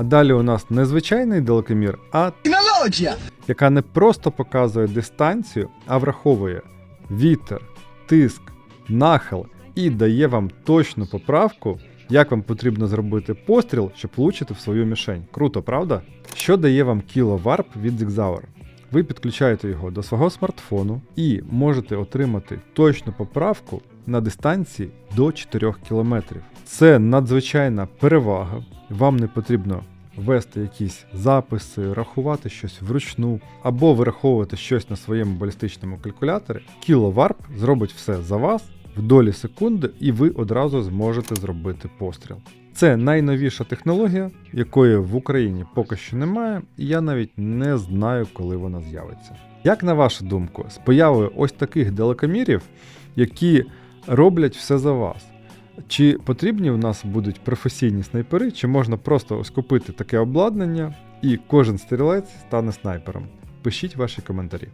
А далі у нас не звичайний далекомір, а Технологія! яка не просто показує дистанцію, а враховує вітер, тиск, нахил і дає вам точну поправку, як вам потрібно зробити постріл, щоб влучити в свою мішень. Круто, правда? Що дає вам кіловарп від Zigzauer? Ви підключаєте його до свого смартфону і можете отримати точну поправку на дистанції до 4 км. Це надзвичайна перевага. Вам не потрібно вести якісь записи, рахувати щось вручну або вираховувати щось на своєму балістичному калькуляторі. Кіловарп зробить все за вас в долі секунди, і ви одразу зможете зробити постріл. Це найновіша технологія, якої в Україні поки що немає, і я навіть не знаю, коли вона з'явиться. Як на вашу думку, з появою ось таких далекомірів, які роблять все за вас, чи потрібні в нас будуть професійні снайпери, чи можна просто ось купити таке обладнання і кожен стрілець стане снайпером? Пишіть ваші коментарі.